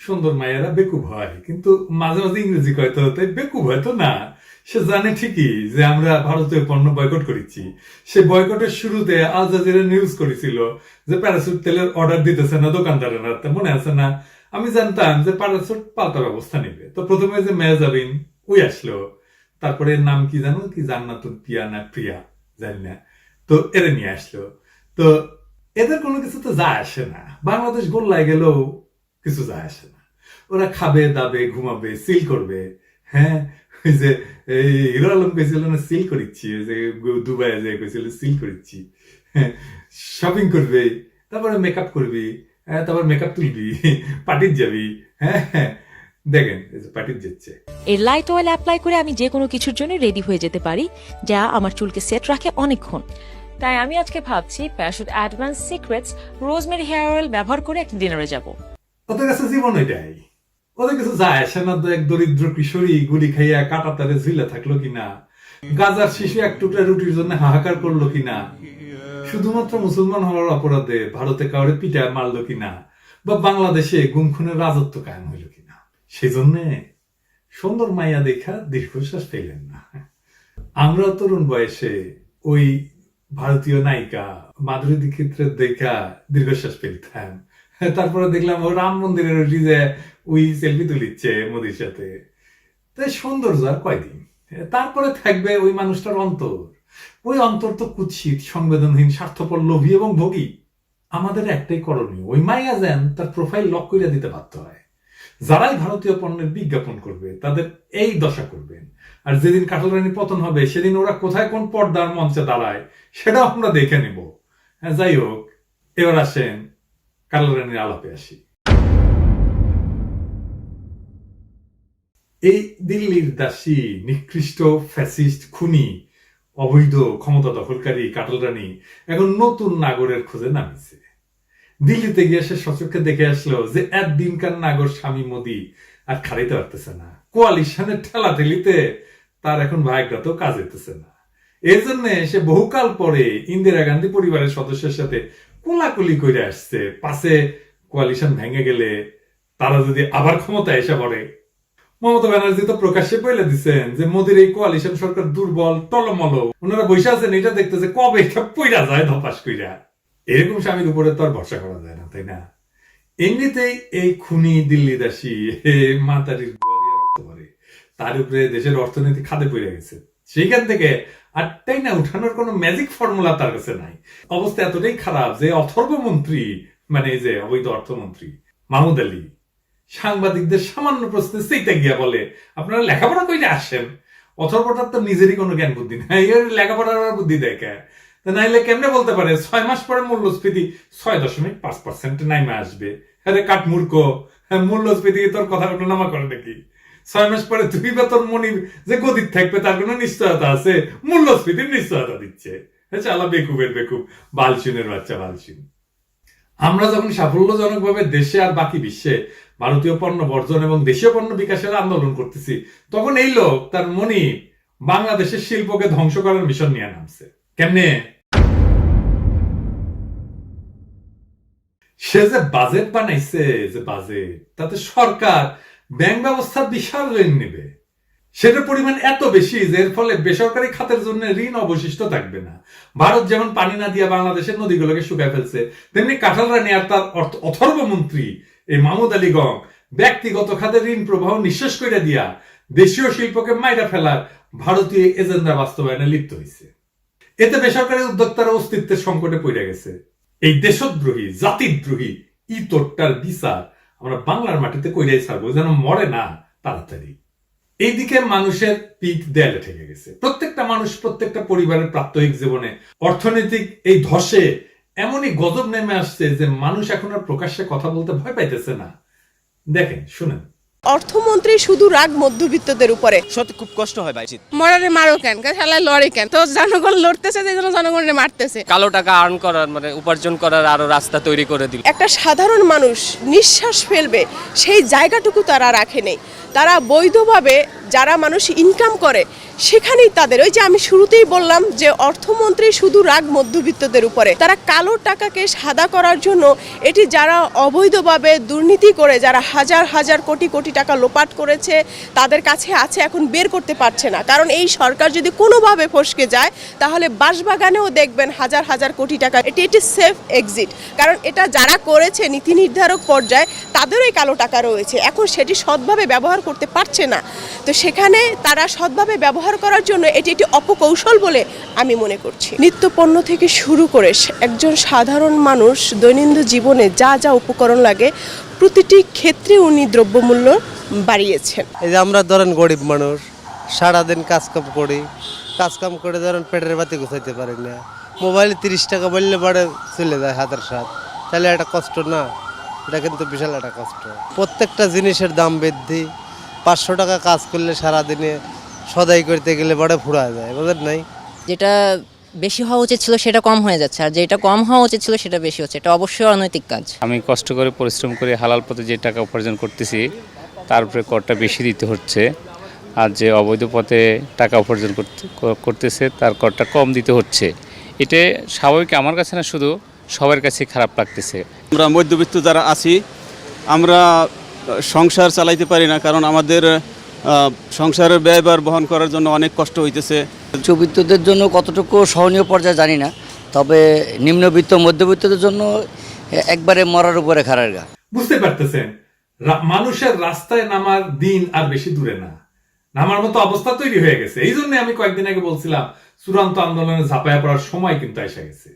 সুন্দর মায়েরা বেকুব হয়, কিন্তু মাঝে মাঝে ইংরেজি কয়তো তাই বেকুব হয়তো না? সে জানে ঠিকই যে আমরা ভারতীয় পণ্য বয়কট করেছি। সে বয়কটের শুরুতে আল জাজিরা নিউজ করেছিল যে প্যারাসুট তেলের অর্ডার দিতেছে না দোকানদারেরা। তা মনে আছে না? আমি জানতাম যে প্যারাসুট পাল্টা ব্যবস্থা নেবে। তো প্রথমে যে মেয়াজাবিন ওই আসলো। তারপরে নাম কি জানো? কি জান্নাতুল পিয়া না প্রিয়া? জানি না। তো এরা নিয়ে আসলো। তো এদের কোনো কিছু তো যায় আসে না। বাংলাদেশ গোল্লায় গেলেও কিছু যায় আসে না। ওরা খাবে, দাবে, ঘুমাবে সিল করবে। হ্যাঁ ওই যে এই হিরো আলম কইছিল না সিল করিচ্ছি, ওই যে দুবাই যে কইছিল সিল করিচ্ছি। শপিং করবে, তারপরে মেকআপ করবি হ্যাঁ তারপর মেকআপ তুলবি, পার্টির যাবি হ্যাঁ হ্যাঁ। এই লাইট অয়েল অ্যাপ্লাই করে আমি যে কোনো কিছুর জন্য রেডি হয়ে যেতে পারি, যা আমার চুলকে সেট রাখে অনেকক্ষণ। তাই আমি আজকে ভাবছি, Parachute advance secrets rosemary hair oil ব্যবহার করে একটা ডিনারে যাব। ওদের কাছে জীবন এটাই। ওদের কিছু যায় আসে না তো এক দরিদ্র কিশোরী গুলি খাইয়া কাটা তারে ঝুলে থাকল কিনা? গাজার শিশু এক টুকরা রুটির জন্য হাহাকার করল কিনা? শুধুমাত্র মুসলমান হওয়ার অপরাধে ভারতে কাউরে পিঠা মারলো কিনা? বা বাংলাদেশে গুম খুনের রাজত্ব কায়েম হইল কিনা? সেই জন্যে সুন্দর মাইয়া দেখা দীর্ঘশ্বাস পেলেন না। আমরা তরুণ বয়সে ওই ভারতীয় নায়িকা মাধুরী দীক্ষিতের দেখা দীর্ঘশ্বাস পেলতাম তারপরে দেখলাম ও রাম মন্দিরের ওটি যে ওই সেলফি তুলিচ্ছে মোদির সাথে। তাই সৌন্দর্য আর কয়দিন? তারপরে থাকবে ওই মানুষটার অন্তর। ওই অন্তর তো কুৎসিত, সংবেদনহীন, স্বার্থপর, লোভী এবং ভোগী। আমাদের একটাই করণীয়, ওই মাইয়া যেন তার প্রোফাইল লক করে দিতে বাধ্য হয়। যারাই ভারতীয় পণ্যের বিজ্ঞাপন করবে, তাদের এই দশা করবেন। আর যেদিন কাটল রানী পতন হবে, সেদিন ওরা কোথায় কোন পর্দার মঞ্চে দাঁড়ায়, সেটাও আমরা দেখে নেব। হ্যাঁ যাই হোক, এবার আসেন কাটল রানীর আলাপে আসি। এই দিল্লির দাসী, নিকৃষ্ট ফ্যাসিস্ট খুনি, অবৈধ ক্ষমতা দখলকারী কাটল রানী এখন নতুন নাগরের খোঁজে নামিছে দিল্লিতে গিয়ে সে সচক্ষে দেখে আসলো যে একদিনকার নাগর স্বামী মোদী আর খাড়াইতে পারতেছে না। কোয়ালিশনের ঠেলা ঠেলিতে তার এখন ভাগ্যতেও কাজ হইতেছে না। এর জন্য সে বহুকাল পরে ইন্দিরা গান্ধী পরিবারের সদস্যের সাথে কোলাকুলি করে আসছে। পাশে কোয়ালিশন ভেঙে গেলে তারা যদি আবার ক্ষমতায় এসে পড়ে। মমতা ব্যানার্জি তো প্রকাশ্যে বলে দিচ্ছেন যে, মোদির এই কোয়ালিশন সরকার দুর্বল, টলমল। ওনারা বসে আছেন, এটা দেখতেছে কবে এটা পইরা যায় ধপাস কইরা। এরকম স্বামীর উপরে তো আর ভরসা করা যায় না, তাই না? এমনিতেই এই খুনি দিল্লি দাসী মাতারির তার উপরে দেশের অর্থনীতি খাদে পড়ে গেছে। সেইখান থেকে আটটাই না উঠানোর কোনো ম্যাজিক ফর্মুলা তার কাছে নাই। অবস্থা এতটাই খারাপ যে অথর্ব মন্ত্রী মানে এই যে অবৈধ অর্থমন্ত্রী মাহমুদ আলী সাংবাদিকদের সামান্য প্রশ্নে সেইটা গিয়া বলে আপনারা লেখাপড়া কইলে আসেন। অথর্বটার তো নিজেরই কোনো জ্ঞান বুদ্ধি নাই। এর লেখাপড়ার বুদ্ধি দেখে নাইলে কেমনে বলতে পারে ছয় মাস পরে মূল্যস্ফীতি ছয় দশমিক পাঁচ পার্সেন্ট নাইমে আসবে। আরে কাঠ হ্যাঁ, মূল্যস্ফীতি তোর কথা নামা করে নাকি? ছয় মাস পরে তুই বা তোর মনি যে গদির থাকবে, তার কোনো নিশ্চয়তা আছে? মূল্যস্ফীতির নিশ্চয়তা দিচ্ছে। হ্যাঁ চালা বেকুবের বেকুব। বালচিনের বাচ্চা বালচিন আমরা যখন সাফল্যজনকভাবে দেশে আর বাকি বিশ্বে ভারতীয় পণ্য বর্জন এবং দেশীয় পণ্য বিকাশের আন্দোলন করতেছি, তখন এই লোক, তার মনি, বাংলাদেশের শিল্পকে ধ্বংস করার মিশন নিয়ে নামছে। কেমনে? সে যে বাজেট বানাইছে, যে বাজেট তাতে সরকার ব্যাংক ব্যবস্থা বিশাল ঋণ নেবে। সেটার পরিমাণ এত বেশি যে এর ফলে বেসরকারি খাতের জন্য ঋণ অবশিষ্ট থাকবে না। ভারত যেমন পানি না দিয়ে বাংলাদেশের নদীগুলোকে শুকায় ফেলছে, তেমনি কাঁঠাল রানী আর তার অথর্ব মন্ত্রী এই মাহমুদ আলী গং ব্যক্তিগত খাতে ঋণ প্রবাহ নিঃশেষ করে দিয়া দেশীয় শিল্পকে মাইরা ফেলার ভারতীয় এজেন্ডা বাস্তবায়নে লিপ্ত হয়েছে এতে বেসরকারি উদ্যোক্তারা অস্তিত্বের সংকটে পড়ে গেছে। এই দেশদ্রোহী, জাতিদ্রোহী ইতরটার বিচার আমরা বাংলার মাটিতে কইরাই ছাড়বো, যেন মরে না তাড়াতাড়ি। এইদিকে মানুষের পিঠ দেয়ালে ঠেকে গেছে। প্রত্যেকটা মানুষ, প্রত্যেকটা পরিবারের প্রাত্যহিক জীবনে অর্থনৈতিক এই ধসে এমনই গজব নেমে আসছে যে মানুষ এখন আর প্রকাশ্যে কথা বলতে ভয় পাইতেছে না। দেখেন, শুনেন। অর্থমন্ত্রী শুধু রাগ মধ্যবিত্তদের উপরে। সত্যি খুব কষ্ট হয় ভাই মরারে মারো কেন? খেলা লড়ে কেন? তো জনগণ লড়তেছে যে জন্য জনগণের মারতেছে। কালো টাকা আর্ন করার মানে উপার্জন করার আরও রাস্তা তৈরি করে দিল। একটা সাধারণ মানুষ নিঃশ্বাস ফেলবে সেই জায়গাটুকু তারা রাখে নেই। তারা বৈধভাবে যারা মানুষ ইনকাম করে, সেখানেই তাদের, ওই যে আমি শুরুতেই বললাম যে অর্থমন্ত্রী শুধু রাগ মধ্যবিত্তদের উপরে, তারা কালো টাকাকে সাদা করার জন্য এটি যারা অবৈধভাবে দুর্নীতি করে, যারা হাজার হাজার কোটি কোটি টাকা লোপাট করেছে, তাদের কাছে আছে, এখন বের করতে পারছে না। কারণ এই সরকার যদি কোনোভাবে ফসকে যায়, তাহলে বাঁশবাগানেও দেখবেন হাজার হাজার কোটি টাকা, এটি একটি সেফ এক্সিট কারণ এটা যারা করেছে, নীতি নির্ধারক পর্যায়ে, তাদেরও কালো টাকা রয়েছে। এখন সেটি সৎভাবে ব্যবহার করতে পারছে না। তো সেখানে তারা সৎভাবে ব্যবহার করার জন্য এটি একটি অপকৌশল বলে আমি মনে করছি। নিত্যপণ্য থেকে শুরু করে একজন সাধারণ মানুষ দৈনন্দিন জীবনে যা যা উপকরণ লাগে, প্রতিটি ক্ষেত্রে উনি দ্রব্যমূল্য বাড়িয়েছেন। এই যে আমরা ধরেন গরিব মানুষ, সারাদিন কাজকাম করি কাজকাম করে ধরেন পেটের বাতি গুছাইতে পারি না। মোবাইলে তিরিশ টাকা বললে পরে চলে যায় হাতের সাথ তাহলে একটা কষ্ট না, এটা কিন্তু বিশাল একটা কষ্ট। প্রত্যেকটা জিনিসের দাম বৃদ্ধি পাঁচশো টাকা কাজ করলে সারাদিনে সদাই করতে গেলে বড় ফুরা যায় বুঝলেন নাই? যেটা বেশি হওয়া উচিত ছিল সেটা কম হয়ে যাচ্ছে আর যেটা কম হওয়া উচিত ছিল সেটা বেশি হচ্ছে এটা অবশ্যই অনৈতিক কাজ। আমি কষ্ট করে পরিশ্রম করে হালাল পথে যে টাকা উপার্জন করতেছি তার উপরে করটা বেশি দিতে হচ্ছে আর যে অবৈধ পথে টাকা উপার্জন করতেছে তার করটা কম দিতে হচ্ছে। এটা স্বাভাবিক আমার কাছে না শুধু সবার কাছে খারাপ লাগতেছে। আমরা মধ্যবিত্ত যারা আছি আমরা সংসার চালাইতে পারি না কারণ আমাদের সংসারের ব্যয়ভার বহন করার জন্য অনেক কষ্ট হইতেছে। উচ্চবিত্তদের জন্য কতটুকু সহনীয় পর্যায়ে জানি না তবে নিম্নবিত্ত মধ্যবিত্তদের জন্য একবারে মরার উপরে খারার গা। বুঝতে পারতেছেন? মানুষের রাস্তায় নামার দিন আর বেশি দূরে না। নামার মতো অবস্থা তৈরি হয়ে গেছে। এই জন্য আমি কয়েকদিন আগে বলছিলাম চূড়ান্ত আন্দোলনে ঝাঁপায়া পড়ার সময় কিন্তু এসে গেছে।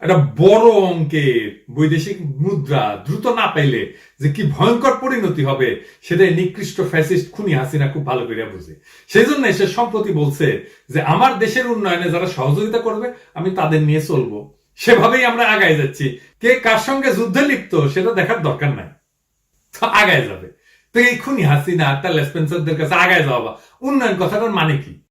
একটা বড় অঙ্কের বৈদেশিক মুদ্রা দ্রুত না পাইলে যে কি ভয়ঙ্কর পরিণতি হবে, সেটাই নিকৃষ্ট ফ্যাসিস্ট খুনি হাসিনা খুব ভালো করে বুঝে। সেই জন্য সে সম্প্রতি বলছে যে, আমার দেশের উন্নয়নে যারা সহযোগিতা করবে, আমি তাদের নিয়ে চলবো। সেভাবেই আমরা আগায় যাচ্ছি। কে কার সঙ্গে যুদ্ধে লিপ্ত, সেটা দেখার দরকার নাই। আগায় যাবে। তো এই খুনি হাসিনা তার লেসপেন্সারদের কাছে আগায় যাওয়া উন্নয়ন কথাটার মানে কি?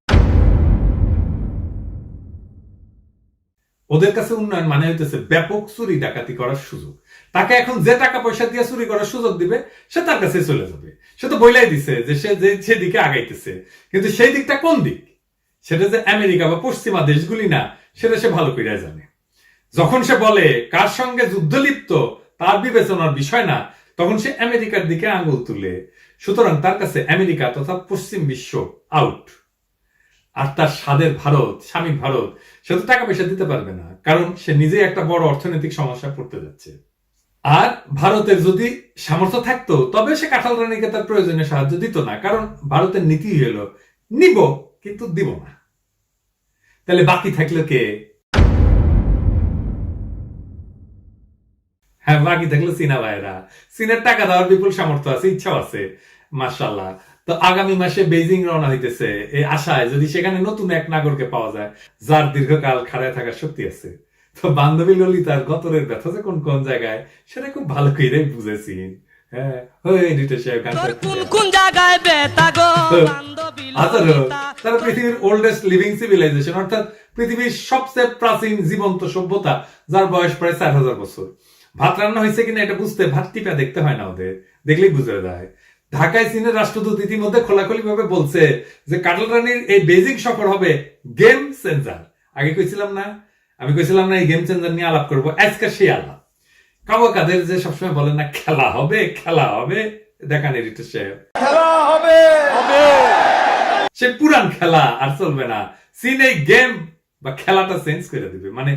ওদের কাছে উন্নয়ন মানে হইতেছে ব্যাপক চুরি ডাকাতি করার সুযোগ। তাকে এখন যে টাকা পয়সা দিয়ে চুরি করার সুযোগ দিবে, সে তার কাছে চলে যাবে। সে তো বইলাই দিছে যে সে যে সেদিকে আগাইতেছে। কিন্তু সেই দিকটা কোন দিক? সেটা যে আমেরিকা বা পশ্চিমা দেশগুলি না, সেটা সে ভালো করে জানে। যখন সে বলে কার সঙ্গে যুদ্ধ লিপ্ত, তার বিবেচনার বিষয় না, তখন সে আমেরিকার দিকে আঙুল তুলে। সুতরাং তার কাছে আমেরিকা তথা পশ্চিম বিশ্ব আউট আর তার স্বাদের ভারত স্বামী ভারত, সে তো টাকা পয়সা দিতে পারবে না, কারণ সে নিজেই একটা বড় অর্থনৈতিক সমস্যা পড়তে যাচ্ছে। আর ভারতের যদি সামর্থ্য থাকতো, তবে সে কাঁঠাল রানীকে তার প্রয়োজনীয় সাহায্য দিত না, কারণ ভারতের নীতি হলো, নিব, কিন্তু দিব না। তাহলে বাকি থাকল কে? হ্যাঁ বাকি থাকল চীনা ভাইরা। চীনের টাকা দেওয়ার বিপুল সামর্থ্য আছে, ইচ্ছাও আছে মার্শাল্লাহ তো আগামী মাসে বেজিং রওনা হইতেছে এই আশায় যদি সেখানে নতুন এক নাগরকে পাওয়া যায় যার দীর্ঘকাল খাড়ায় থাকার শক্তি আছে। তো বান্ধবী ললিতার গতরের ব্যথা যে কোন কোন জায়গায় সেটা খুব ভালো করে বুঝেছি। হ্যাঁ গান হাজারো তারা পৃথিবীর ওল্ডেস্ট লিভিং সিভিলাইজেশন অর্থাৎ পৃথিবীর সবচেয়ে প্রাচীন জীবন্ত সভ্যতা যার বয়স প্রায় চার হাজার বছর। ভাত রান্না হয়েছে কিনা এটা বুঝতে ভাত টিপা দেখতে হয় না ওদের। দেখলেই বুঝে যায়। ঢাকায় চীনের রাষ্ট্রদূত ইতিমধ্যে খোলাখুলি ভাবে বলছে যে কাটল রানীর এই বেজিং সফর হবে গেম চেঞ্জার। আগে কইছিলাম না আমি কইছিলাম না এই গেম চেঞ্জার নিয়ে আলাপ করব। আজকে সেই আলাপ। কাবো কাদের যে সবসময় বলেন না খেলা হবে খেলা হবে। দেখান এডিটর সাহেব। সে পুরান খেলা আর চলবে না। সিন এই গেম বা খেলাটা চেঞ্জ করে দিবে মানে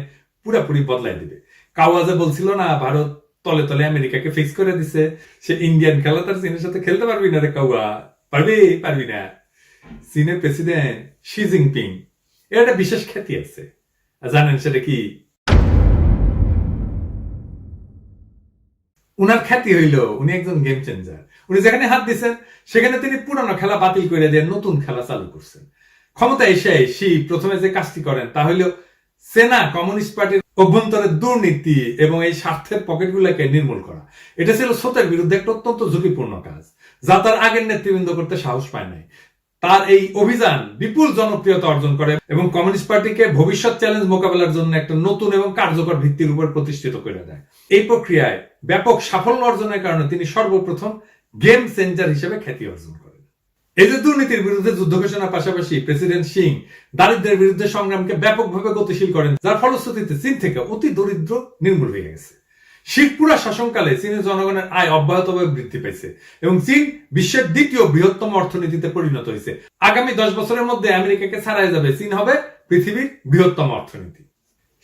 পুরাপুরি বদলাই দিবে। কাওয়াজে বলছিল না ভারত তলে তলে আমেরিকাকে ফিক্স করে দিছে। সে ইন্ডিয়ান খেলা তার চীনের সাথে খেলতে পারবি না রে কাউয়া। পারবি? পারবি না। চীনের প্রেসিডেন্ট শি জিনপিং এর একটা বিশেষ খ্যাতি আছে। জানেন সেটা কি? উনার খ্যাতি হইল, উনি একজন গেম চেঞ্জার উনি যেখানে হাত দিচ্ছেন সেখানে তিনি পুরানো খেলা বাতিল করে দিয়ে নতুন খেলা চালু করছেন। ক্ষমতা এসে সি প্রথমে যে কাজটি করেন, তা হইল সেনা কমিউনিস্ট পার্টির অভ্যন্তরের দুর্নীতি এবং এই স্বার্থের পকেটগুলোকে নির্মূল করা। এটা ছিল স্রোতের বিরুদ্ধে একটা অত্যন্ত ঝুঁকিপূর্ণ কাজ, যা তার আগের নেতৃবৃন্দ করতে সাহস পায় নাই। তার এই অভিযান বিপুল জনপ্রিয়তা অর্জন করে এবং কমিউনিস্ট পার্টিকে ভবিষ্যৎ চ্যালেঞ্জ মোকাবেলার জন্য একটা নতুন এবং কার্যকর ভিত্তির উপর প্রতিষ্ঠিত করে দেয়। এই প্রক্রিয়ায় ব্যাপক সাফল্য অর্জনের কারণে তিনি সর্বপ্রথম গেম চেঞ্জার হিসেবে খ্যাতি অর্জন করেন। এই যে দুর্নীতির বিরুদ্ধে যুদ্ধ ঘোষণার পাশাপাশি প্রেসিডেন্ট সিং দারিদ্রের বিরুদ্ধে সংগ্রামকে ব্যাপকভাবে গতিশীল করেন, যার ফলশ্রুতিতে চীন থেকে অতি দরিদ্র নির্মূল হয়ে গেছে। শিখপুরা শাসনকালে চীনের জনগণের আয় অব্যাহতভাবে বৃদ্ধি পেয়েছে এবং চীন বিশ্বের দ্বিতীয় বৃহত্তম অর্থনীতিতে পরিণত হয়েছে। আগামী দশ বছরের মধ্যে আমেরিকাকে ছাড়াই যাবে চীন হবে পৃথিবীর বৃহত্তম অর্থনীতি।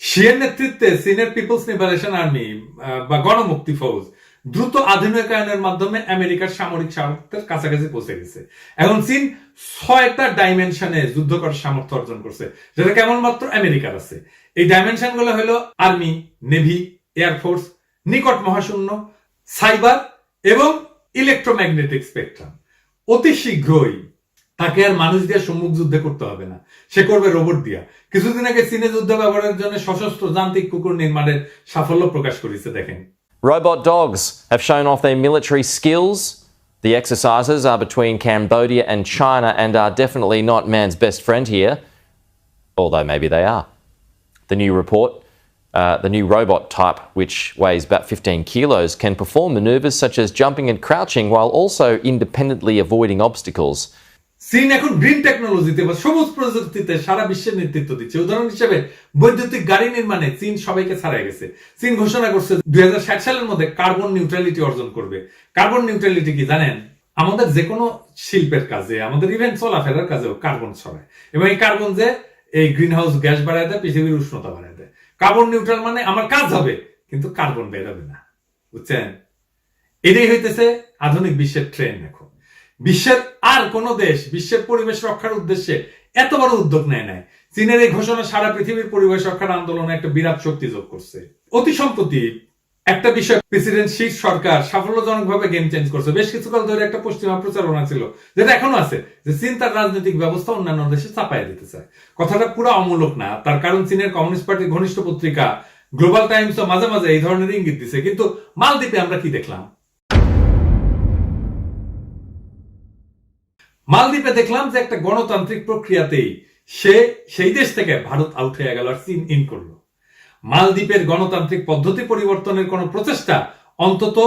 শিয়ের নেতৃত্বে চীনের পিপলস লিবারেশন আর্মি বা গণমুক্তি ফৌজ দ্রুত আধুনিকায়নের মাধ্যমে আমেরিকার সামরিক সামর্থ্যের কাছাকাছি পৌঁছে গেছে। এখন চীন ছয়টা ডাইমেনশনে যুদ্ধ করার সামর্থ্য অর্জন করছে, যেটা কেবলমাত্র আমেরিকার আছে। এই ডাইমেনশনগুলো হলো আর্মি, নেভি এয়ারফোর্স নিকট মহাশূন্য, সাইবার এবং ইলেকট্রোম্যাগনেটিক স্পেকট্রাম অতি শীঘ্রই তাকে আর মানুষ দিয়ে সম্মুখ যুদ্ধে করতে হবে না। সে করবে রোবট দিয়া। কিছুদিন আগে চীনে যুদ্ধ ব্যবহারের জন্য সশস্ত্র যান্ত্রিক কুকুর নির্মাণের সাফল্য প্রকাশ করেছে, দেখেন। Robot dogs have shown off their military skills. The exercises are between Cambodia and China and are definitely not man's best friend here, although maybe they are. The new report, uh, the new robot type, which weighs about 15 kilos, can perform maneuvers such as jumping and crouching while also independently avoiding obstacles. চীন এখন green টেকনোলজিতে বা সবুজ প্রযুক্তিতে সারা বিশ্বের নেতৃত্ব দিচ্ছে। উদাহরণ হিসেবে, বৈদ্যুতিক গাড়ি নির্মাণে চীন সবাইকে ছাড়াই গেছে। চীন ঘোষণা করছে দুই সালের মধ্যে কার্বন নিউট্রালিটি অর্জন করবে। কার্বন নিউট্রালিটি কি জানেন? আমাদের যে কোনো শিল্পের কাজে, আমাদের ইভেন্ট চলাফেরার কাজেও কার্বন ছড়ায়। এবং এই কার্বন যে এই গ্রিন হাউস গ্যাস বাড়ায় দেয়, পৃথিবীর উষ্ণতা বাড়ায় দেয়। কার্বন নিউট্রাল মানে আমার কাজ হবে, কিন্তু কার্বন বেরোবে না। বুঝছেন? এটাই হইতেছে আধুনিক বিশ্বের ট্রেন এখন। বিশ্বের আর কোন দেশ বিশ্বের পরিবেশ রক্ষার উদ্দেশ্যে এত বড় উদ্যোগ নেয় নাই। চীনের এই ঘোষণা সারা পৃথিবীর পরিবেশ রক্ষার আন্দোলনে একটা বিরাট শক্তি যোগ করছে। অতি সম্প্রতি একটা বিষয় প্রেসিডেন্ট শীত সরকার সাফল্যজনকভাবে গেম চেঞ্জ করছে। বেশ কিছুকাল ধরে একটা পশ্চিমা প্রচারণা ছিল যেটা এখনও আছে যে চীন তার রাজনৈতিক ব্যবস্থা অন্যান্য দেশে চাপাই দিতে চায়। কথাটা পুরো অমূলক না, তার কারণ চীনের কমিউনিস্ট পার্টির ঘনিষ্ঠ পত্রিকা গ্লোবাল টাইমস মাঝে মাঝে এই ধরনের ইঙ্গিত দিছে। কিন্তু মালদ্বীপে আমরা কি দেখলাম? মালদ্বীপে দেখলাম যে একটা গণতান্ত্রিক প্রক্রিয়াতেই সে সেই দেশ থেকে ভারত আউট হয়ে গেল আর চীন ইন করল। মালদ্বীপের গণতান্ত্রিক পদ্ধতি পরিবর্তনের কোন প্রচেষ্টা অন্তত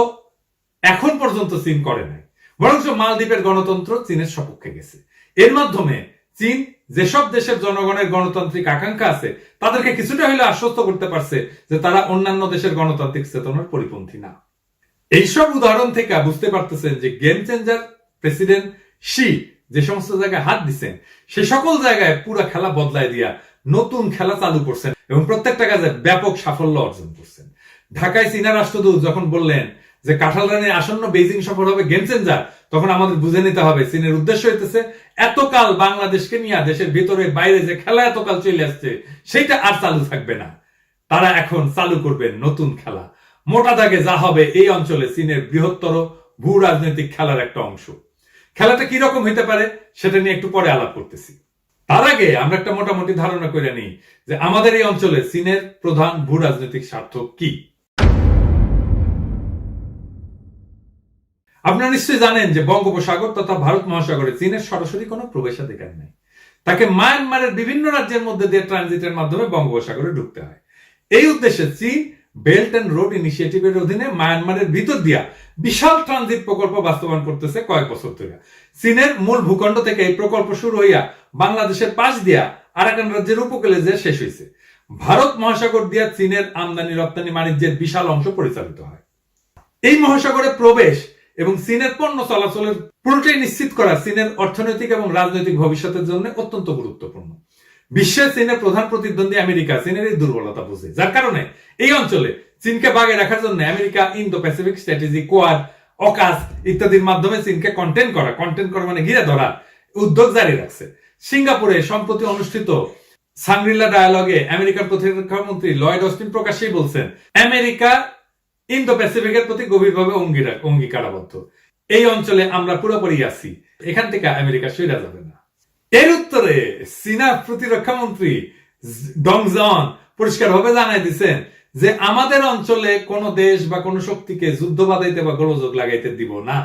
এখন পর্যন্ত চীন করে নাই। বরং মালদ্বীপের গণতন্ত্র চীনের সপক্ষে গেছে। এর মাধ্যমে চীন যেসব দেশের জনগণের গণতান্ত্রিক আকাঙ্ক্ষা আছে, তাদেরকে কিছুটা হলে আশ্বস্ত করতে পারছে যে তারা অন্যান্য দেশের গণতান্ত্রিক চেতনার পরিপন্থী না। এইসব উদাহরণ থেকে বুঝতে পারতেছেন যে গেম চেঞ্জার প্রেসিডেন্ট শি যে সমস্ত জায়গায় হাত দিচ্ছেন সে সকল জায়গায় পুরো খেলা বদলায় দিয়া নতুন খেলা চালু করছেন এবং প্রত্যেকটা কাজে ব্যাপক সাফল্য অর্জন করছেন। ঢাকায় চীনা রাষ্ট্রদূত যখন বললেন যে কাঁঠাল রানের আসন্ন বেজিং সফর হবে গেম চেঞ্জার তখন আমাদের বুঝে নিতে হবে চীনের উদ্দেশ্য হইতেছে এতকাল বাংলাদেশকে নিয়ে দেশের ভিতরে বাইরে যে খেলা এতকাল চলে আসছে সেটা আর চালু থাকবে না। তারা এখন চালু করবে নতুন খেলা। মোটা দাগে যা হবে এই অঞ্চলে চীনের বৃহত্তর ভূ রাজনৈতিক খেলার একটা অংশ। খেলাটা কি রকম হইতে পারে সেটা নিয়ে একটু পরে আলাপ করতেছি। তার আগে আমরা একটা মোটামুটি ধারণা করে নিই যে আমাদের এই অঞ্চলে চীনের প্রধান ভূ রাজনৈতিক স্বার্থ কি। আপনারা নিশ্চয়ই জানেন যে বঙ্গোপসাগর তথা ভারত মহাসাগরে চীনের সরাসরি কোনো প্রবেশাধিকার নেই। তাকে মায়ানমারের বিভিন্ন রাজ্যের মধ্যে দিয়ে ট্রানজিটের মাধ্যমে বঙ্গোপসাগরে ঢুকতে হয়। এই উদ্দেশ্যে চীন বেল্ট অ্যান্ড রোড ইনিশিয়েটিভের অধীনে মায়ানমারের ভিতর দিয়া বিশাল ট্রানজিট প্রকল্প বাস্তবায়ন করতেছে কয়েক বছর ধরে। চীনের মূল ভূখণ্ড থেকে এই প্রকল্প শুরু হইয়া বাংলাদেশের পাশ দিয়া আরাকান রাজ্যের উপকূলে যে শেষ হয়েছে ভারত মহাসাগর দিয়া চীনের আমদানি, রপ্তানি, বাণিজ্যের বিশাল অংশ পরিচালিত হয়। এই মহাসাগরে প্রবেশ এবং চীনের পণ্য চলাচলের পুরোটাই নিশ্চিত করা চীনের অর্থনৈতিক এবং রাজনৈতিক ভবিষ্যতের জন্য অত্যন্ত গুরুত্বপূর্ণ। বিশ্বে চীনের প্রধান প্রতিদ্বন্দ্বী আমেরিকা, চীনের এই দুর্বলতা বুঝে। যার কারণে এই অঞ্চলে চীনকে বাগে রাখার জন্য America Indo Pacific strategy, Quad AUKUS ইত্যাদির মাধ্যমে চীনকে কন্টেন্ট করা। কন্টেন্ট করা মানে ঘিরে ধরা, উদ্যোগ জারি রাখছে। সিঙ্গাপুরে সম্প্রতি অনুষ্ঠিত সাংরিলা ডায়ালগে আমেরিকার প্রতিরক্ষা মন্ত্রী লয়েড অস্টিন প্রকাশ্যেই বলছেন, আমেরিকা ইন্দো প্যাসিফিকের প্রতি গভীরভাবে অঙ্গীকারাবদ্ধ। এই অঞ্চলে আমরা পুরোপুরি আছি। এখান থেকে আমেরিকা সইরা যাবে না। এর উত্তরে চীনা প্রতিরক্ষা মন্ত্রী ডংজন পরিষ্কারভাবে জানাই দিচ্ছেন যে আমাদের অঞ্চলে কোন দেশ বা কোন শক্তিকে যুদ্ধ বাধাইতে বা গোলযোগ লাগাইতে দিব না।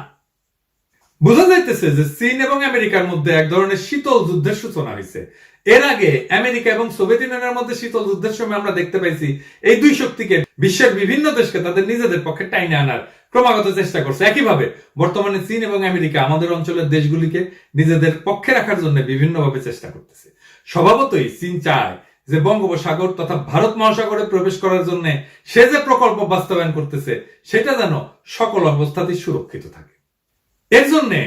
বোঝা যাইতেছে যে চীন এবং আমেরিকার মধ্যে এক ধরনের শীতল যুদ্ধের সূচনা হয়েছে এর আগে আমেরিকা এবং সোভিয়েত ইউনিয়নের মধ্যে শীতল যুদ্ধের সময় আমরা দেখতে পাইছি, এই দুই শক্তিকে বিশ্বের বিভিন্ন দেশকে তাদের নিজেদের পক্ষে টাইনে আনার ক্রমাগত চেষ্টা করছে। একইভাবে বর্তমানে চীন এবং আমেরিকা আমাদের অঞ্চলের দেশগুলিকে নিজেদের পক্ষে রাখার জন্য বিভিন্নভাবে চেষ্টা করতেছে। স্বভাবতই চীন চায় যে বঙ্গোপসাগর তথা ভারত মহাসাগরে প্রবেশ করার জন্য সে যে প্রকল্প বাস্তবায়ন করতেছে, সেটা যেন সকল অবস্থাতেই সুরক্ষিত থাকে। এর জন্যে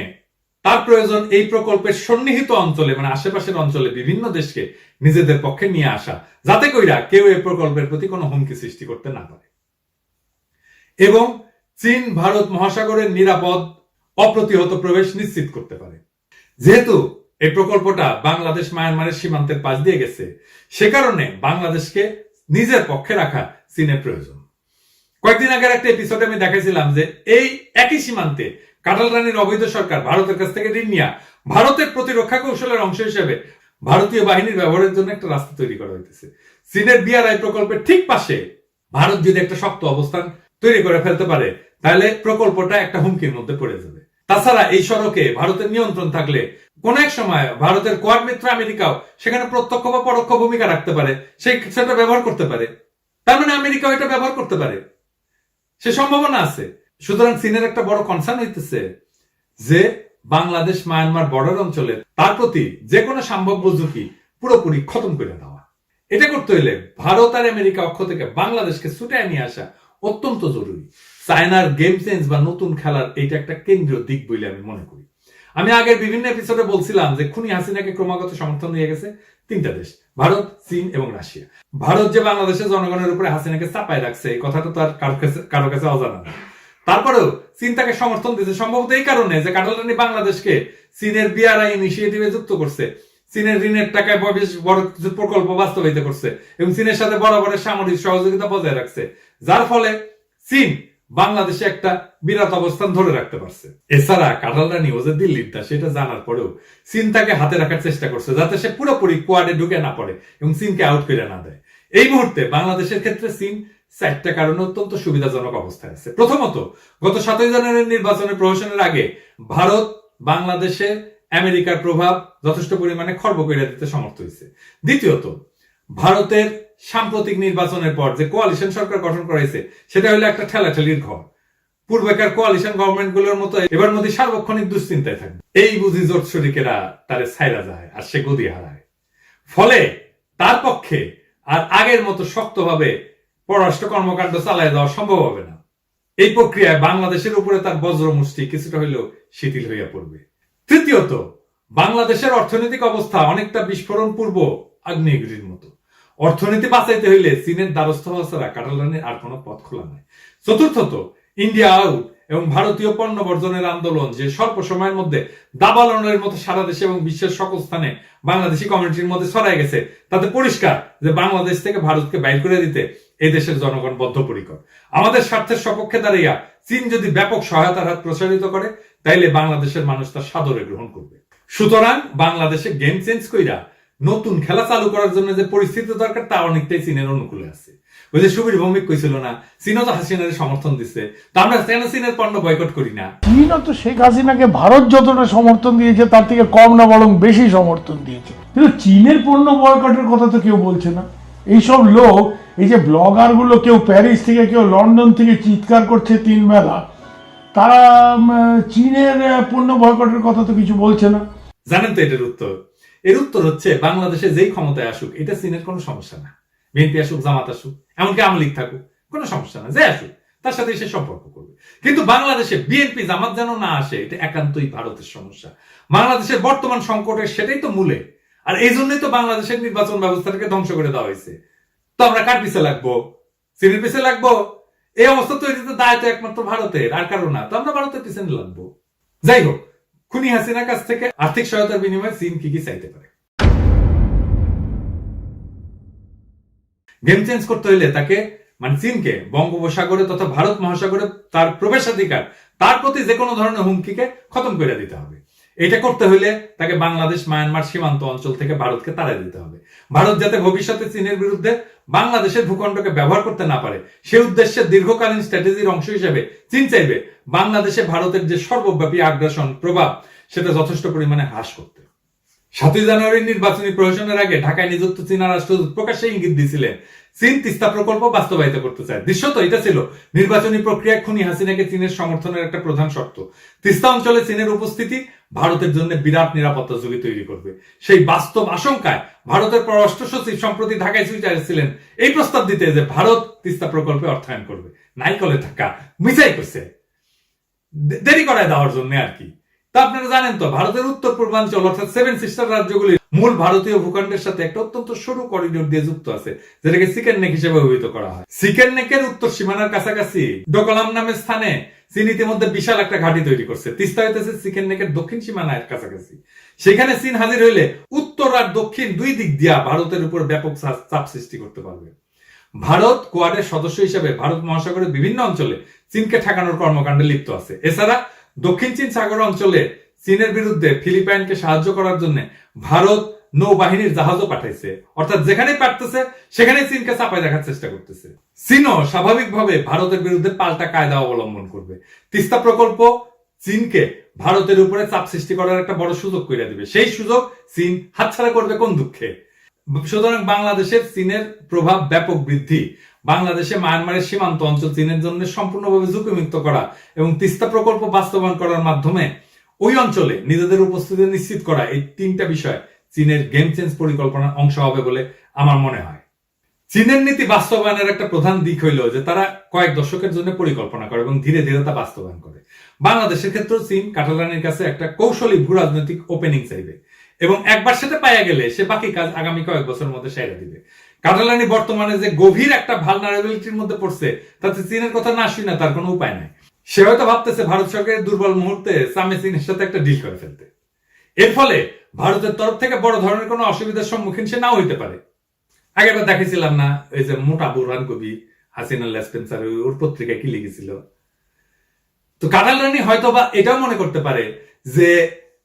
তার প্রয়োজন এই প্রকল্পের সন্নিহিত অঞ্চলে মানে আশেপাশের অঞ্চলে বিভিন্ন দেশকে নিজেদের পক্ষে নিয়ে আসা, যাতে কইরা কেউ এই প্রকল্পের প্রতি কোনো হুমকি সৃষ্টি করতে না পারে। এবং চীন, ভারত মহাসাগরের নিরাপদ, অপ্রতিহত প্রবেশ নিশ্চিত করতে পারে। যেহেতু এই প্রকল্পটা বাংলাদেশ মায়ানমারের সীমান্তের পাশ দিয়ে গেছে, সে কারণে বাংলাদেশকে নিজের পক্ষে রাখা চীনের প্রয়োজন। কয়েকদিন আগের একটা এপিসোডে আমি দেখাইছিলাম যে এই একই সীমান্তে কাটাল রানীর অবৈধ সরকার ভারতের কাছ থেকে ঋণ নিয়ে ভারতের প্রতিরক্ষা কৌশলের অংশ হিসেবে ভারতীয় বাহিনীর ব্যবহারের জন্য একটা রাস্তা তৈরি করা হইতেছে। চীনের বিআরআই প্রকল্পের ঠিক পাশে ভারত যদি একটা শক্ত অবস্থান তৈরি করে ফেলতে পারে তাহলে প্রকল্পটা একটা হুমকির মধ্যে পড়ে যাবে। তাছাড়া এই সড়কে ভারতের নিয়ন্ত্রণ থাকলে কোন এক সময় ভারতের কোয়াড মিত্র আমেরিকাও সেখানে প্রত্যক্ষ বা পরোক্ষ ভূমিকা রাখতে পারে সেই সেটা ব্যবহার করতে পারে। তার মানে আমেরিকাও এটা ব্যবহার করতে পারে। সে সম্ভাবনা আছে। সুতরাং চীনের একটা বড় কনসার্ন হইতেছে যে বাংলাদেশ মায়ানমার বর্ডার অঞ্চলে তার প্রতি যে কোনো সম্ভাব্য ঝুঁকি পুরোপুরি খতম করে দেওয়া। এটা করতে হলে ভারত আর আমেরিকা অক্ষ থেকে বাংলাদেশকে ছুটে নিয়ে আসা অত্যন্ত জরুরি। চায়নার গেম চেঞ্জ বা নতুন খেলার এইটা একটা কেন্দ্রীয় দিক বলে আমি মনে করি। আমি আগের বিভিন্ন এপিসোডে বলছিলাম যে খুনি হাসিনাকে ক্রমাগত সমর্থন নিয়ে গেছে তিনটা দেশ, ভারত, চীন এবং রাশিয়া। ভারত যে বাংলাদেশের জনগণের উপরে হাসিনাকে চাপায় রাখছে, এই কথাটা তো আর কারও কাছে অজানা না। তারপরেও চীন তাকে সমর্থন দিয়েছে সম্ভবত এই কারণে যে কাটালানি বাংলাদেশকে চীনের বিআরআই ইনিশিয়েটিভে যুক্ত করছে, চীনের ঋণের টাকায় বেশ বড় কিছু প্রকল্প বাস্তবায়িত করছে এবং চীনের সাথে বরাবরের সামরিক সহযোগিতা বজায় রাখছে। যার ফলে চীন বাংলাদেশে একটা বিরাট অবস্থান ধরে রাখতে পারছে। এছাড়া কাটাল রানী ও দিল্লির, তা সেটা জানার পরেও চীন হাতে রাখার চেষ্টা করছে, যাতে সে পুরোপুরি কোয়াডে ঢুকে না পড়ে এবং চীনকে আউট করে না দেয়। এই মুহূর্তে বাংলাদেশের ক্ষেত্রে চীন চারটা কারণে অত্যন্ত সুবিধাজনক অবস্থায় আছে। প্রথমত, গত সাতই জানুয়ারির নির্বাচনের প্রহসনের আগে ভারত, বাংলাদেশে আমেরিকার প্রভাব যথেষ্ট পরিমাণে খর্ব করে দিতে সমর্থ হয়েছে। দ্বিতীয়ত, ভারতের সাম্প্রতিক নির্বাচনের পর যে কোয়ালিশন সরকার গঠন করা হয়েছে সেটা হলো একটা ঠেলাঠেলির ঘর। পূর্বেকার কোয়ালিশন গভর্নমেন্টগুলোর মতো এবার মধ্যে সার্বক্ষণিক দুশ্চিন্তায় থাকবে। এই বুঝি জোট শরিকেরা তারে ছাইরা যায় আর সে গদি হারায়। ফলে তার পক্ষে আর আগের মতো শক্তভাবে পররাষ্ট্র কর্মকাণ্ড চালায় দেওয়া সম্ভব হবে না। এই প্রক্রিয়ায় বাংলাদেশের উপরে তার বজ্র মুষ্টি কিছুটা হইলেও শিথিল হইয়া পড়বে। তৃতীয়ত, বাংলাদেশের অর্থনৈতিক অবস্থা অনেকটা বিস্ফোরণ পূর্ব আগ্নেয়গিরির মতো। অর্থনীতি বাঁচাইতে হইলে চীনের দ্বারস্থ হওয়া কাটালানের আর কোনো পথ খোলা নাই। চতুর্থত, ইন্ডিয়া আউট এবং ভারতীয় পণ্য বর্জনের আন্দোলন যে স্বল্প সময়ের মধ্যে দাবালনের মতো সারা দেশে এবং বিশ্বের সকল স্থানে বাংলাদেশি কমিউনিটির মধ্যে ছড়াই গেছে, তাতে পরিষ্কার যে বাংলাদেশ থেকে ভারতকে বাইর করে দিতে এই দেশের জনগণ বদ্ধপরিকর। আমাদের স্বার্থের সপক্ষে দাঁড়িয়ে চীন যদি ব্যাপক সহায়তার হাত প্রসারিত করে, তাইলে বাংলাদেশের মানুষ তার সাদরে গ্রহণ করবে। সুতরাং বাংলাদেশে গেম চেঞ্জ কইরা নতুন খেলা চালু করার জন্য যে পরিস্থিতি দরকার তা অনেকটাই চীনের অনুকূলে আছে। ওই যে সুবীর ভৌমিক কইছিল না চীনও তো হাসিনার সমর্থন দিচ্ছে তা আমরা কেন চীনের পণ্য বয়কট করি না? চীনও তো শেখ হাসিনাকে ভারত যতটা সমর্থন দিয়েছে তার থেকে কম না বরং বেশি সমর্থন দিয়েছে। কিন্তু চীনের পণ্য বয়কটের কথা তো কেউ বলছে না। এইসব লোক এই যে ব্লগারগুলো কেউ প্যারিস থেকে কেউ লন্ডন থেকে চিৎকার করছে তিন বেলা। তারা চীনের পণ্য বয়কটের কথা তো কিছু বলছে না। জানেন তো এটার উত্তর? এর উত্তর হচ্ছে বাংলাদেশে যেই ক্ষমতায় আসুক, এটা চীনের কোনো সমস্যা না। বিএনপি আসুক, জামাত আসুক, এমনকি আওয়ামী লীগ থাকুক, কোনো সমস্যা না। যে আসুক, তার সাথে সে সম্পর্ক করবে। কিন্তু বাংলাদেশে বিএনপি জামাত যেন না আসে, এটা একান্তই ভারতের সমস্যা। বাংলাদেশের বর্তমান সংকটের সেটাই তো মূলে। আর এই জন্যই তো বাংলাদেশের নির্বাচন ব্যবস্থাটাকে ধ্বংস করে দেওয়া হয়েছে। তো আমরা কার পিছে লাগবো? চীনের পিছে লাগবো? এই অবস্থা তৈরিতে দায় তো একমাত্র ভারতের, আর কারও না। তো আমরা ভারতের পিছনে লাগবো। যাই হোক খুনি হাসিনার কাছ থেকে আর্থিক সহায়তার বিনিময়ে চীন কি কি চাইতে পারে? গেম চেঞ্জ করতে হইলে তাকে মানে চীনকে, বঙ্গোপসাগরে তথা ভারত মহাসাগরে তার প্রবেশাধিকার, তার প্রতি যে কোনো ধরনের হুমকিকে খতম করে দিতে হবে। এটা করতে হইলে তাকে বাংলাদেশ, মায়ানমার সীমান্ত অঞ্চল থেকে ভারতকে তাড়াই দিতে হবে। ভারত যাতে ভবিষ্যতে চীনের বিরুদ্ধে বাংলাদেশের ভূখণ্ডকে ব্যবহার করতে না পারে, সে উদ্দেশ্যে দীর্ঘকালীন স্ট্র্যাটেজির অংশ হিসেবে চীন চাইবে বাংলাদেশে ভারতের যে সর্বব্যাপী আগ্রাসন প্রভাব, সেটা যথেষ্ট পরিমাণে হ্রাস করতে। সাতই জানুয়ারির নির্বাচনী প্রহসনের আগে ঢাকায় নিযুক্ত চীনা রাষ্ট্রদূত প্রকাশ্যে ইঙ্গিত দিয়েছিলেন, চীন তিস্তা প্রকল্প বাস্তবায়িত করতে চায়। দৃশ্যত এটা ছিল, নির্বাচনী প্রক্রিয়ায় খুনি হাসিনাকে চীনের সমর্থনের একটা প্রধান শর্ত। তিস্তা অঞ্চলে চীনের উপস্থিতি ভারতের জন্য বিরাট নিরাপত্তা ঝুঁকি তৈরি করবে। সেই বাস্তব আশঙ্কায় ভারতের পররাষ্ট্র সচিব সম্প্রতি ঢাকায় সুইচ আসছিলেন এই প্রস্তাব দিতে যে ভারত তিস্তা প্রকল্পে অর্থায়ন করবে। নাইকলে থাকা মিসাই করছে। দেরি করায় দেওয়ার জন্য আর কি। তা আপনারা জানেন তো, ভারতের উত্তর পূর্বাঞ্চল অর্থাৎ সেভেন সিস্টার রাজ্যগুলি মূল ভারতীয় ভূখণ্ডের সাথে একটা অত্যন্ত সরু করিডোর দিয়ে যুক্ত আছে, যেটাকে সিকেন নেক হিসেবে অভিহিত করা হয়। সিকেন নেকের উত্তর সীমানার কাছাকাছি ডোকলাম নামের স্থানে চীন ইতিমধ্যে বিশাল একটা ঘাঁটি তৈরি করছে। তিস্তা হইতেছে সিকেন নেকের দক্ষিণ সীমানার কাছাকাছি। সেখানে চীন হাজির হইলে উত্তর আর দক্ষিণ দুই দিক দিয়া ভারতের উপর ব্যাপক চাপ সৃষ্টি করতে পারবে। ভারত কোয়াডের সদস্য হিসেবে ভারত মহাসাগরের বিভিন্ন অঞ্চলে চীনকে ঠেকানোর কর্মকাণ্ডে লিপ্ত আছে। এছাড়া দক্ষিণ চীন সাগর অঞ্চলে চীনের বিরুদ্ধে ফিলিপাইনকে সাহায্য করার জন্য ভারত নৌবাহিনীর জাহাজও পাঠাইছে। অর্থাৎ যেখানে পারতেছে সেখানে চীনকে চাপাই দেখার চেষ্টা করতেছে। চীনও স্বাভাবিকভাবে ভারতের বিরুদ্ধে পাল্টা কায়দা অবলম্বন করবে। তিস্তা প্রকল্প চীনকে ভারতের উপরে চাপ সৃষ্টি করার একটা বড় সুযোগ করে দিবে। সেই সুযোগ চীন হাতছাড়া করবে কোন দুঃখে? সুতরাং বাংলাদেশের চীনের প্রভাব ব্যাপক বৃদ্ধি। বাংলাদেশে মায়ানমারের সীমান্ত অঞ্চল চীনের জন্য সম্পূর্ণভাবে ঝুঁকিমুক্ত করা এবং তিস্তা প্রকল্প বাস্তবায়ন করার মাধ্যমে ওই অঞ্চলে নিজেদের উপস্থিতি নিশ্চিত করা এই তিনটা বিষয় চীনের গেম চেঞ্জ পরিকল্পনার অংশ হবে বলে আমার মনে হয়। চীনের নীতি বাস্তবায়নের একটা প্রধান দিক হইল যে তারা কয়েক দশকের জন্য পরিকল্পনা করে এবং ধীরে ধীরে তা বাস্তবায়ন করে। বাংলাদেশের ক্ষেত্রেও চীন কাটালানির কাছে একটা কৌশলী ভূ রাজনৈতিক ওপেনিং চাইবে এবং একবার সেটা পাইয়া গেলে সে বাকি কাজ আগামী কয়েক বছরের মধ্যে সেরে দিবে। কাটালানি বর্তমানে যে গভীর একটা ভালো ভালনারেবিলিটির মধ্যে পড়ছে, তাতে চীনের কথা না শুনে তার কোনো উপায় নাই। সে হয়তো ভাবতেছে, ভারত সরকারের দুর্বল মুহূর্তে সামে চীনের সাথে একটা ডিল করে ফেলতে। এর ফলে ভারতের তরফ থেকে বড় ধরনের কোনো অসুবিধার সম্মুখীন সে নাও হইতে পারে। আগেরবার দেখেছিলাম না, এই যে মোটা বুরহান কবি হাসিনা লেসপেন্সার ওর পত্রিকায় কি লিখেছিল? তো কাটাল রানী হয়তো বা এটাও মনে করতে পারে যে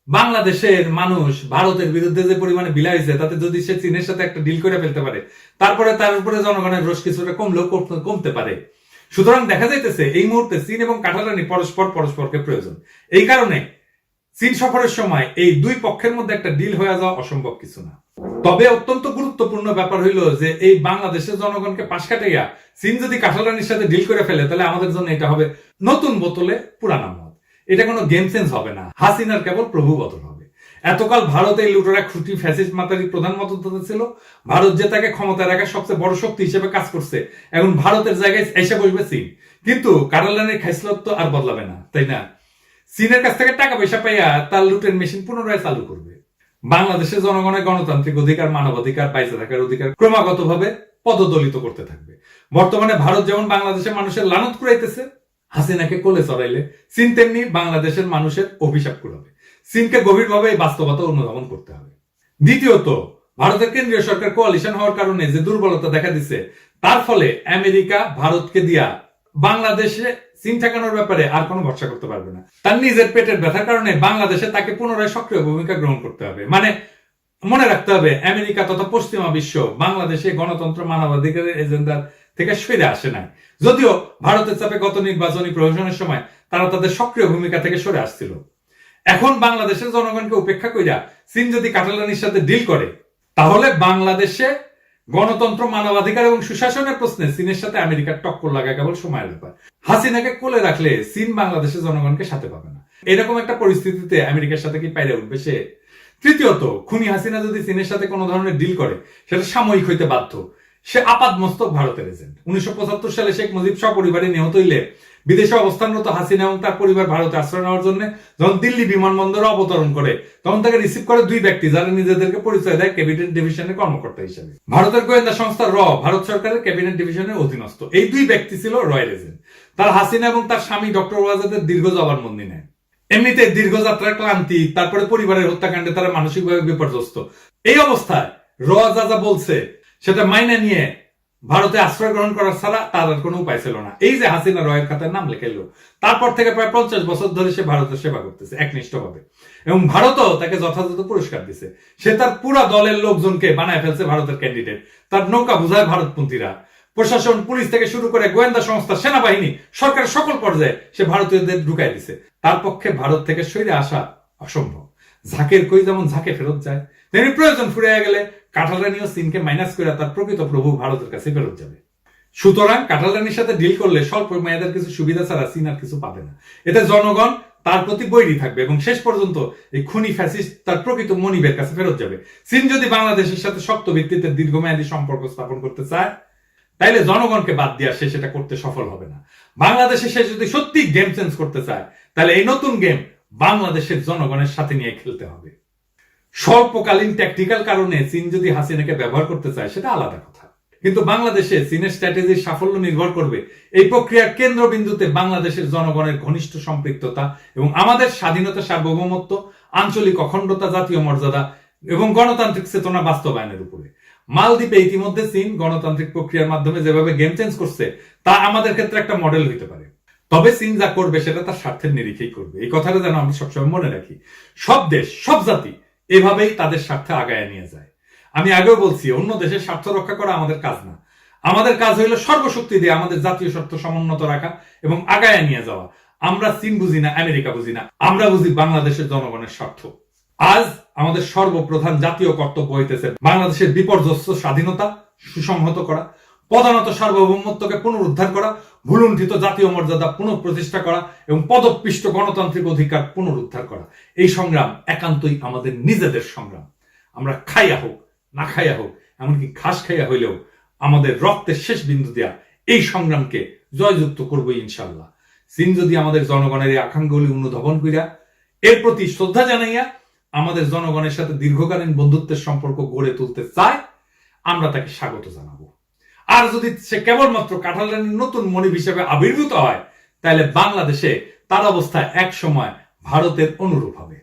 বাংলাদেশের মানুষ ভারতের বিরুদ্ধে যে পরিমাণে বিলাই হয়েছে, তাতে যদি সে চীনের সাথে একটা ডিল করে ফেলতে পারে, তারপরে তার উপরে জনগণের রোষ কিছুটা কমলেও কমতে পারে। সুতরাং দেখা যাইতেছে, এই মুহূর্তে চীন এবং কাটালানি পরস্পর পরস্পরকে প্রয়োজন। এই কারণে চীন সফরের সময় এই দুই পক্ষের মধ্যে একটা ডিল হয়ে যাওয়া অসম্ভব কিছু না। তবে অত্যন্ত গুরুত্বপূর্ণ ব্যাপার হইল যে এই বাংলাদেশের জনগণকে পাশ কাটাইয়া চীন যদি কাঠালানির সাথে ডিল করে ফেলে, তাহলে আমাদের জন্য এটা হবে নতুন বোতলে পুরানা মদ। এটা কোনো গেম চেঞ্জ হবে না। হাসিনার কেবল প্রভু বদল হবে। এতকাল ভারত লুটোরা খুঁটি ফ্যাসিস মাতারি প্রধান মতদাতা ছিল। ভারত যে তাকে ক্ষমতায় রাখার সবচেয়ে বড় শক্তি হিসেবে কাজ করছে, এখন ভারতের জায়গায় এসে বসবে চীন। কিন্তু কাটালানের খাইসলত আর বদলাবে না, তাই না? চীনের কাছ থেকে টাকা পয়সা পাইয়া তার লুটের মেশিন পুনরায় চালু করবে। বাংলাদেশের জনগণের গণতান্ত্রিক অধিকার, মানবাধিকার বাইসে থাকার অধিকার ক্রমাগতভাবে পদদলিত করতে থাকবে। বর্তমানে ভারত যেমন বাংলাদেশের মানুষের লানত কুড়াইতেছে, হাসিনাকে কোলে চড়াইলে চীন তেমনি বাংলাদেশের মানুষের অভিশাপ কুড়াবে। চীনকে গভীরভাবে এই বাস্তবতা অনুধাবন করতে হবে। দ্বিতীয়ত, ভারতের কেন্দ্রীয় সরকার কোয়ালিশন হওয়ার কারণে যে দুর্বলতা দেখা দিচ্ছে তার ফলে আমেরিকা ভারতকে দিয়া বাংলাদেশে চীন ঠেকানোর ব্যাপারে আর কোনো ভরসা করতে পারবে না। তার নিজের পেটের ব্যথার কারণে বাংলাদেশে তাকে পুনরায় সক্রিয় ভূমিকা গ্রহণ করতে হবে। মানে মনে রাখতে হবে, আমেরিকা তথা পশ্চিমা বিশ্ব বাংলাদেশে গণতন্ত্র মানবাধিকারের এজেন্ডার থেকে সরে আসে নাই। যদিও ভারতের চাপে গত নির্বাচনী প্রহসনের সময় তারা তাদের সক্রিয় ভূমিকা থেকে সরে আসছিল। এখন বাংলাদেশের জনগণকে উপেক্ষা করিয়া চীন যদি কাটালানির সাথে ডিল করে, তাহলে বাংলাদেশে গণতন্ত্র, মানবাধিকার এবং সুশাসনের প্রশ্নে চীনের সাথে আমেরিকার টক্কর লাগা কেবল সময়ের ব্যাপার। হাসিনাকে কোলে রাখলে চীন বাংলাদেশের জনগণকে সাথে পাবে না। এরকম একটা পরিস্থিতিতে আমেরিকার সাথে কি পাইরে উঠবে সে? তৃতীয়ত, খুনি হাসিনা যদি চীনের সাথে কোনো ধরনের ডিল করে, সেটা সাময়িক হইতে বাধ্য। সে আপাত মস্তক ভারতের এজেন্ট। উনিশশো সালে শেখ মুজিব সপরিবারে নিহত হইলে বিদেশে অবস্থানরত হাসিনা এবং তার পরিবার ভারতে আশ্রয় নেওয়ার জন্য যখন দিল্লি বিমানবন্দরে অবতরণ করে, তখন তাকে রিসিভ করে দুই ব্যক্তি যারা নিজেদেরকে পরিচয় দেয় ক্যাবিনেট ডিভিশনের কর্মকর্তা হিসেবে। ভারতের গোয়েন্দা সংস্থা র, ভারত সরকারের ক্যাবিনেট ডিভিশনের অধীনস্থ। এই দুই ব্যক্তি ছিল রয়ের এজেন্ট। তার হাসিনা এবং তার স্বামী ডক্টর ওয়াজাদের দীর্ঘ জবানবন্দি নেয়। এমনিতে দীর্ঘযাত্রার ক্লান্তি, তারপরে পরিবারের হত্যাকাণ্ডে তারা মানসিকভাবে বিপর্যস্ত। এই অবস্থায় র যা যা বলছে, সেটা মাইনে নিয়ে ভারতে আশ্রয় গ্রহণ করার ছাড়া তার আর কোনো উপায় ছিল না। এই যে হাসিনা রয়ের খাতার নাম লেখাইল তারপর থেকে প্রায় পঞ্চাশ বছর ধরে সে ভারতের সেবা করতেছে, একনিষ্ঠভাবে। এবং ভারতও তাকে যথাযথ পুরস্কার দিছে। সে তার পুরা দলের লোকজনকে বানায় ফেলছে ভারতের ক্যান্ডিডেট তার নৌকা বুঝায় ভারতপন্থীরা। প্রশাসন, পুলিশ থেকে শুরু করে গোয়েন্দা সংস্থা, সেনাবাহিনী সরকার সকল পর্যায়ে সে ভারতীয়দের ঢুকাই দিছে। তার পক্ষে ভারত থেকে সইরে আসা অসম্ভব। ঝাঁকের কই যেমন ঝাঁকে ফেরত যায়, তেমনি প্রয়োজন ফুরিয়ে গেলে কাঁঠাল রানীও চীনকে মাইনাস করে তার প্রকৃত প্রভু ভারতের কাছে ফেরত যাবে। সুতরাং কাঁঠাল রানীর সাথে ডিল করলে স্বল্প মেয়াদের কিছু সুবিধা ছাড়া চীন আর কিছু পাবে না। এতে জনগণ তার প্রতি বৈরী থাকবে এবং শেষ পর্যন্ত এই খুনি ফ্যাসিস্ট তার প্রকৃত মনিবের কাছে ফেরত যাবে। চীন যদি বাংলাদেশের সাথে শক্ত ভিত্তিতে দীর্ঘমেয়াদী সম্পর্ক স্থাপন করতে চায়, তাইলে জনগণকে বাদ দিয়ে সে সেটা করতে সফল হবে না। বাংলাদেশে সে যদি সত্যি গেম চেঞ্জ করতে চায় তাহলে এই নতুন গেম বাংলাদেশের জনগণের সাথে নিয়ে খেলতে হবে। স্বল্পকালীন ট্যাকটিক্যাল কারণে চীন যদি হাসিনাকে ব্যবহার করতে চায়, সেটা আলাদা কথা। কিন্তু বাংলাদেশে চীনের স্ট্র্যাটেজির সাফল্য নির্ভর করবে। এই প্রক্রিয়ার কেন্দ্রবিন্দুতে বাংলাদেশের জনগণের ঘনিষ্ঠ সম্পৃক্ততা এবং আমাদের স্বাধীনতা সার্বভৌমত্ব, আঞ্চলিক অখণ্ডতা, জাতীয় মর্যাদা এবং গণতান্ত্রিক চেতনা বাস্তবায়নের উপরে। মালদ্বীপে ইতিমধ্যে চীন গণতান্ত্রিক প্রক্রিয়ার মাধ্যমে যেভাবে গেম চেঞ্জ করছে, তা আমাদের ক্ষেত্রে একটা মডেল হইতে পারে। তবে চীন যা করবে, সেটা তার স্বার্থের নিরিখেই করবে। এই কথাটা যেন আমরা সবসময় মনে রাখি। সব দেশ, সব জাতি এভাবেই তাদের স্বার্থে আগায় নিয়ে যায়। আমি আগেও বলছি, অন্য দেশের স্বার্থ রক্ষা করা আমাদের কাজ না। আমাদের কাজ হইল সর্বশক্তি দিয়ে আমাদের জাতীয় স্বার্থ সমুন্নত রাখা এবং আগায় নিয়ে যাওয়া। আমরা চীন বুঝি না, আমেরিকা বুঝি না, আমরা বুঝি বাংলাদেশের জনগণের স্বার্থ। আজ আমাদের সর্বপ্রধান জাতীয় কর্তব্য হইতেছে বাংলাদেশের বিপর্যস্ত স্বাধীনতা সুসংহত করা প্রধানত সার্বভৌমত্বকে পুনরুদ্ধার করা, ভুলুণ্ঠিত জাতীয় মর্যাদা পুনঃপ্রতিষ্ঠা করা এবং পদপিষ্ট গণতান্ত্রিক অধিকার পুনরুদ্ধার করা। এই সংগ্রাম একান্তই আমাদের নিজেদের সংগ্রাম। আমরা খাইয়া হোক, না খাইয়া হোক, এমনকি ঘাস খাইয়া হইলেও আমাদের রক্তের শেষ বিন্দু দেয়া এই সংগ্রামকে জয়যুক্ত করব ইনশাল্লাহ চীন যদি আমাদের জনগণের এই আকাঙ্ক্ষাগুলি অনুধাবন করিয়া এর প্রতি শ্রদ্ধা জানাইয়া আমাদের জনগণের সাথে দীর্ঘকালীন বন্ধুত্বের সম্পর্ক গড়ে তুলতে চায়, আমরা তাকে স্বাগত জানাব। আর যদি সে কেবলমাত্র কাঁঠাল রানীর নতুন মনিব হিসেবে আবির্ভূত হয়, তাহলে বাংলাদেশে তার অবস্থা এক সময় ভারতের অনুরূপ হবে।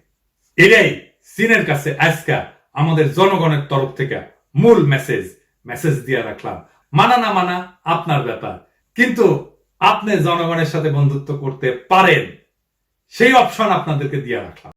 এটাই চীনের কাছে আজকা আমাদের জনগণের তরফ থেকে মূল মেসেজ মেসেজ দিয়ে রাখলাম। মানা না মানা আপনার ব্যাপার। কিন্তু আপনি জনগণের সাথে বন্ধুত্ব করতে পারেন, সেই অপশন আপনাদেরকে দিয়ে রাখলাম।